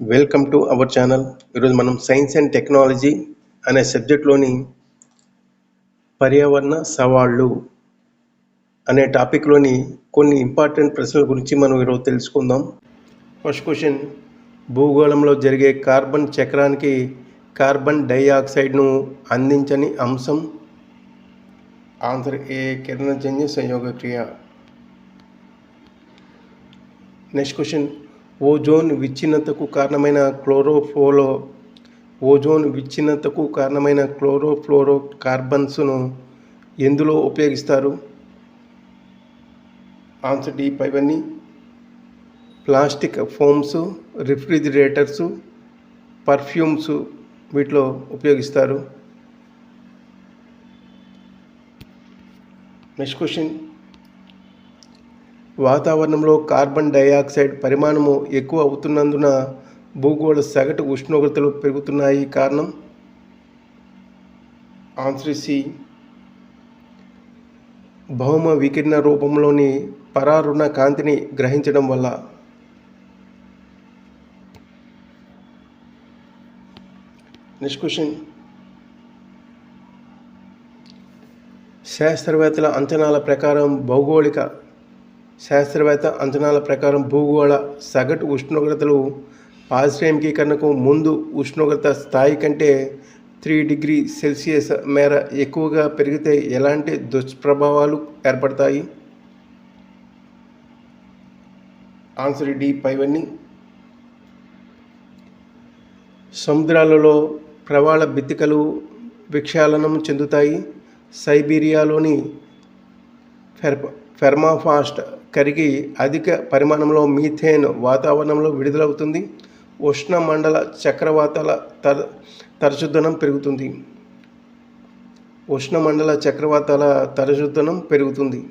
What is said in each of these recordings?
Welcome to our channel ఈరోజు మనం science and technology అనే సబ్జెక్ట్లోని పర్యావరణ సవాళ్ళు అనే టాపిక్లోని కొన్ని ఇంపార్టెంట్ ప్రశ్నల గురించి మనం ఈరోజు తెలుసుకుందాం. ఫస్ట్ క్వశ్చన్ భూగోళంలో జరిగే కార్బన్ చక్రానికి కార్బన్ డైఆక్సైడ్ను అందించని అంశం? ఆన్సర్ ఏ కిరణజన్య సంయోగ క్రియ నెక్స్ట్ క్వశ్చన్ ఓజోన్ విచ్ఛిన్నతకు కారణమైన క్లోరోఫ్లోరో ఓజోన్ విచ్ఛిన్నతకు కారణమైన క్లోరోఫ్లోరో కార్బన్స్ను ఎందులో ఉపయోగిస్తారు? ఆన్సర్ డి పైవన్నీ ప్లాస్టిక్ ఫోమ్స్ రిఫ్రిజిరేటర్స్ పర్ఫ్యూమ్స్ వీటిలో ఉపయోగిస్తారు. Next question. వాతావరణంలో కార్బన్ డైఆక్సైడ్ పరిమాణము ఎక్కువ అవుతున్నందున భూగోళ సగటు ఉష్ణోగ్రతలు పెరుగుతున్నాయి. కారణం? Answer C. భౌమ వికిరణ రూపంలోని పరారుణ కాంతిని గ్రహించడం వల్ల. Next question. శాస్త్రవేత్తల అంచనాల ప్రకారం భౌగోళిక శాస్త్రవేత్త అంచనాల ప్రకారం భూగోళ సగటు ఉష్ణోగ్రతలు పారిశ్రామికీకరణకు ముందు ఉష్ణోగ్రత స్థాయి కంటే త్రీ డిగ్రీ సెల్సియస్ మేర ఎక్కువగా పెరిగితే ఎలాంటి దుష్ప్రభావాలు ఏర్పడతాయి? ఆన్సర్ డి పైవన్నీ. సముద్రాలలో ప్రవాళ బిత్తికలు విక్షాళనం చెందుతాయి. సైబీరియాలోని ఫెర్ప ఫెర్మాఫాస్ట్ కరిగి అధిక పరిమాణంలో మీథేన్ వాతావరణంలో విడుదలవుతుంది. ఉష్ణమండల చక్రవాతాల తర తరచుదనం పెరుగుతుంది. ఉష్ణమండల చక్రవాతాల తరచుదనం పెరుగుతుంది.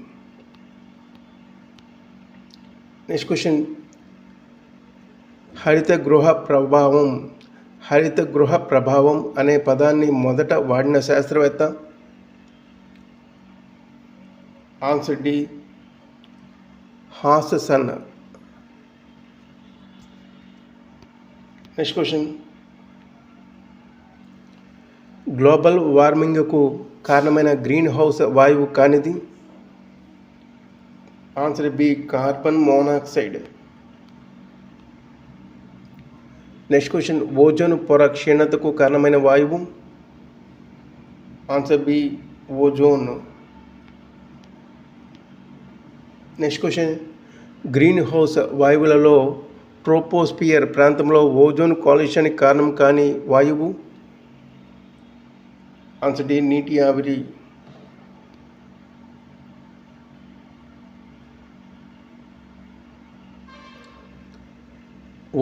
Next question. హరిత గృహ ప్రభావం హరిత గృహ ప్రభావం అనే పదాన్ని మొదట వాడిన శాస్త్రవేత్త? ఆన్సర్ డి హాసన్ నెక్స్ట్ క్వశ్చన్ గ్లోబల్ వార్మింగ్కు కారణమైన గ్రీన్ హౌస్ వాయువు కానిది answer B carbon monoxide next question ozone పొర క్షీణతకు కారణమైన వాయువు answer B ozone next question greenhouse వాయువులలో troposphere ప్రాంతంలో ఓజోన్ కాలుష్యానికి కారణం కాని వాయువు? ఆన్సర్ డి నీటి ఆవిరి.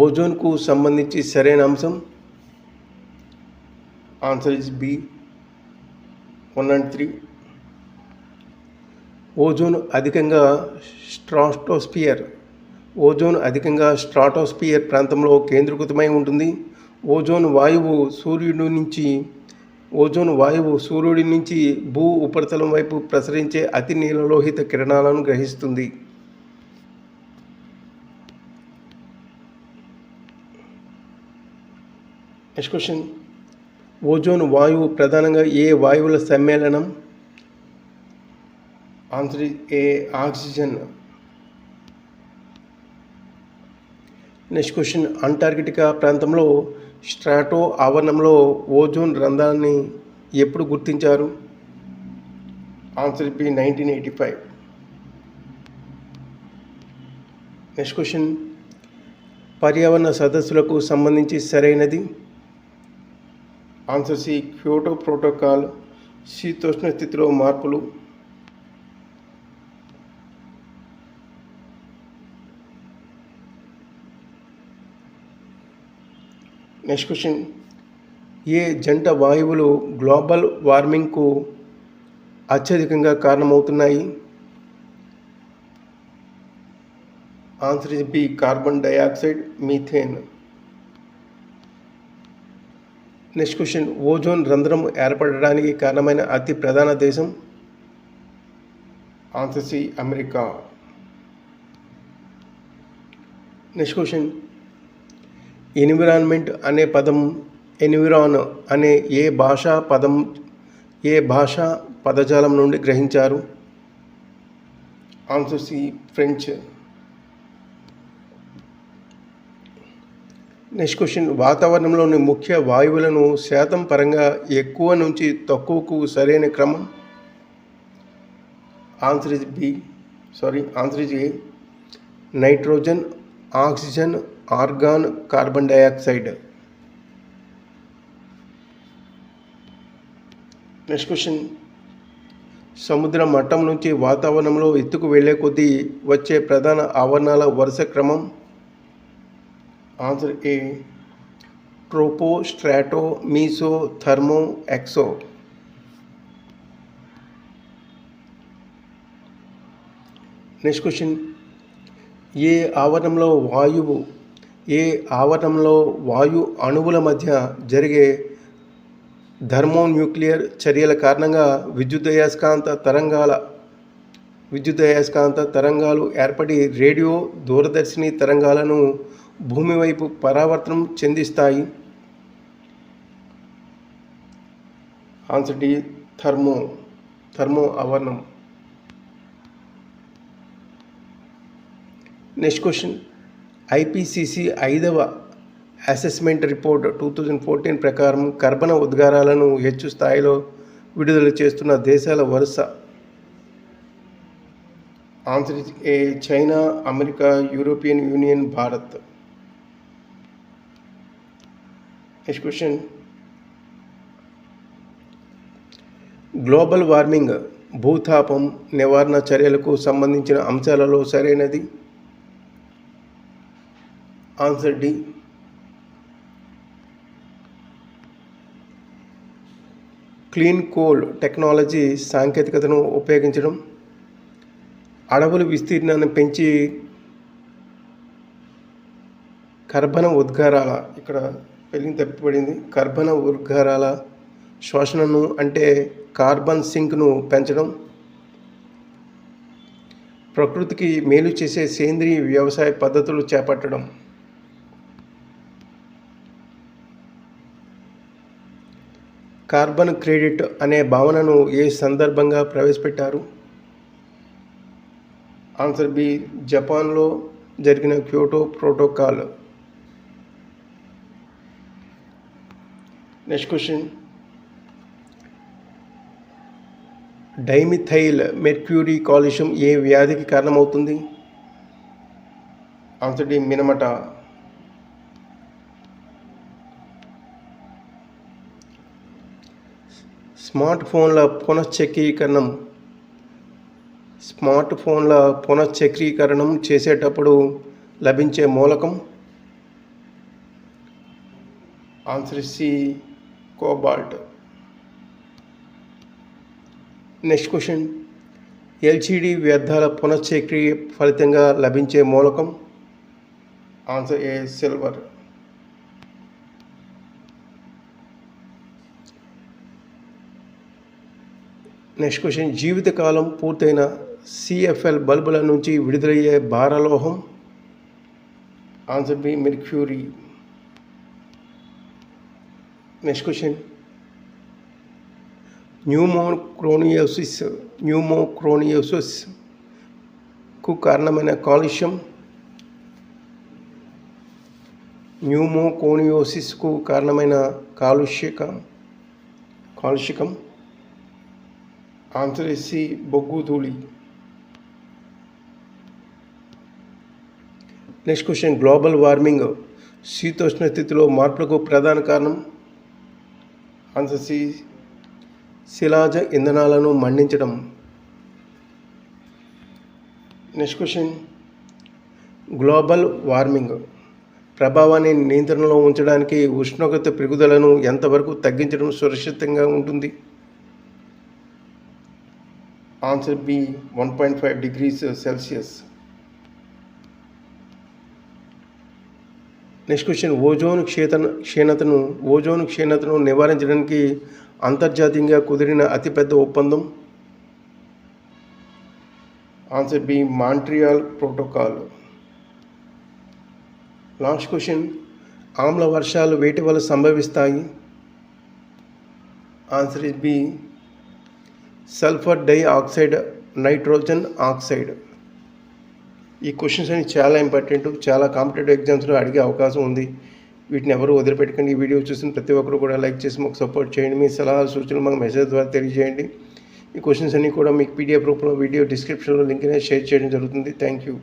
ఓజోన్కు సంబంధించి సరైన అంశం? Answer is B one and three ozone అధికంగా స్ట్రాటోస్పియర్. ఓజోన్ అధికంగా స్ట్రాటోస్పియర్ ప్రాంతంలో కేంద్రీకృతమై ఉంటుంది. ఓజోన్ వాయువు సూర్యుడి నుంచి ఓజోన్ వాయువు సూర్యుడి నుంచి భూ ఉపరితలం వైపు ప్రసరించే అతి నీలలోహిత కిరణాలను గ్రహిస్తుంది. Next question. ఓజోన్ వాయువు ప్రధానంగా ఏ వాయువుల సమ్మేళనం? Answer A oxygen? Next question. Antarctica ప్రాంతంలో స్ట్రాటో ఆవరణంలో ఓజోన్ రంధ్రాన్ని ఎప్పుడు గుర్తించారు? Answer B nineteen eighty five. Next question. పర్యావరణ సదస్సులకు సంబంధించి సరైనది? Answer C Kyoto protocol. శీతోష్ణ స్థితిలో మార్పులు. Next question. ఏ జంట వాయువులు గ్లోబల్ వార్మింగ్కు అత్యధికంగా కారణమవుతున్నాయి? Answer is B carbon dioxide methane. Next question. Ozone రంధ్రం ఏర్పడడానికి కారణమైన అతి ప్రధాన దేశం? Answer C America. Next question. Environment అనే పదం ఎన్విరాన్ అనే ఏ భాషా పదం ఏ భాషా పదజాలం నుండి గ్రహించారు? Answer C French next question వాతావరణంలోని ముఖ్య వాయువులను శాతం పరంగా ఎక్కువ నుంచి తక్కువకు సరైన క్రమం? Answer is B sorry answer is A nitrogen oxygen argon carbon dioxide. Next question. సముద్ర మట్టం నుంచి వాతావరణంలో ఎత్తుకు వెళ్ళే కొద్దీ వచ్చే ప్రధాన ఆవరణాల వరుస క్రమం? Answer A. Tropo strato meso thermo exo. Next question. ఏ ఆవరణంలో వాయువు ఏ ఆవరణంలో వాయు అణువుల మధ్య జరిగే థర్మోన్యూక్లియర్ చర్యల కారణంగా విద్యుదయస్కాంత తరంగాల విద్యుదయస్కాంత తరంగాలు ఏర్పడి రేడియో దూరదర్శిని తరంగాలను భూమి వైపు పరావర్తనం చెందిస్తాయి. ఆన్సర్ డి థర్మో థర్మో ఆవరణం. Next question. ఐపీసీసీ ఐదవ assessment report two thousand fourteen ప్రకారం కర్బన ఉద్గారాలను హెచ్చు స్థాయిలో విడుదల చేస్తున్న దేశాల వరుస. Answer A China America European union Bharat. Next question global warming భూతాపం నివారణ చర్యలకు సంబంధించిన అంశాలలో సరైనది? Answer D. Clean coal technology సాంకేతికతను ఉపయోగించడం అడవుల విస్తీర్ణాన్ని పెంచి కర్బన ఉద్గారాల ఇక్కడ స్పెల్లింగ్ తప్పిపడింది కర్బన ఉద్గారాల శోషణను అంటే కార్బన్ సింక్ను పెంచడం ప్రకృతికి మేలు చేసే సేంద్రీయ వ్యవసాయ పద్ధతులు చేపట్టడం. కార్బన్ క్రెడిట్ అనే భావనను ఏ సందర్భంగా ప్రవేశపెట్టారు? ఆన్సర్ బి జపాన్లో జరిగిన Kyoto protocol. Next question. Dimethyl mercury కాలుష్యం ఏ వ్యాధికి కారణమవుతుంది? Answer D మినమట. స్మార్ట్ ఫోన్ల పునశ్చక్రీకరణం. స్మార్ట్ ఫోన్ల పునశ్చక్రీకరణం చేసేటప్పుడు లభించే మూలకం? Answer C cobalt. Next question. LCD వ్యర్థాల పునశ్చక్రియ ఫలితంగా లభించే మూలకం? Answer A silver. Next question జీవితకాలం పూర్తయిన సిఎఫ్ఎల్ బల్బుల నుంచి విడుదలయ్యే భారలోహం. Answer B mercury next question pneumoconiosis న్యూమోక్రోనియోసిస్కు కారణమైన కాలుష్యం. న్యూమోకోనియోసిస్కు కారణమైన కాలుష్యకం కాలుష్యకం. ఆన్సర్ ఎస్సి బొగ్గు ధూళి. నెక్స్ట్ క్వశ్చన్ గ్లోబల్ వార్మింగ్ శీతోష్ణ స్థితిలో మార్పులకు ప్రధాన కారణం? ఆన్సర్ సి శిలాజ ఇంధనాలను మండించడం నెక్స్ట్ క్వశ్చన్ గ్లోబల్ వార్మింగ్ ప్రభావాన్ని నియంత్రణలో ఉంచడానికి ఉష్ణోగ్రత పెరుగుదలను ఎంతవరకు తగ్గించడం సురక్షితంగా ఉంటుంది? Answer B one point five degrees Celsius. Next question ozone క్షేత క్షీణతను ఓజోన్ క్షీణతను నివారించడానికి అంతర్జాతీయంగా కుదిరిన అతిపెద్ద ఒప్పందం? Answer B Montreal protocol. Last question ఆమ్ల వర్షాలు వేటి వల్ల సంభవిస్తాయి? Answer is B sulphur dioxide nitrogen oxide. ఈ క్వశ్చన్స్ అని చాలా ఇంపార్టెంట్ చాలా కాంపిటేటివ్ ఎగ్జామ్స్లో అడిగే అవకాశం ఉంది. వీటిని ఎవరు వదిలిపెట్టకండి. ఈ వీడియో చూసిన ప్రతి ఒక్కరు కూడా లైక్ చేసి మాకు సపోర్ట్ చేయండి. మీ సలహాలు సూచనలు మాకు మెసేజ్ ద్వారా తెలియజేయండి. ఈ క్వశ్చన్స్ అన్నీ కూడా మీకు పీడిఎఫ్ రూపంలో వీడియో డిస్క్రిప్షన్లో లింక్ అనేది షేర్ చేయడం జరుగుతుంది. Thank you.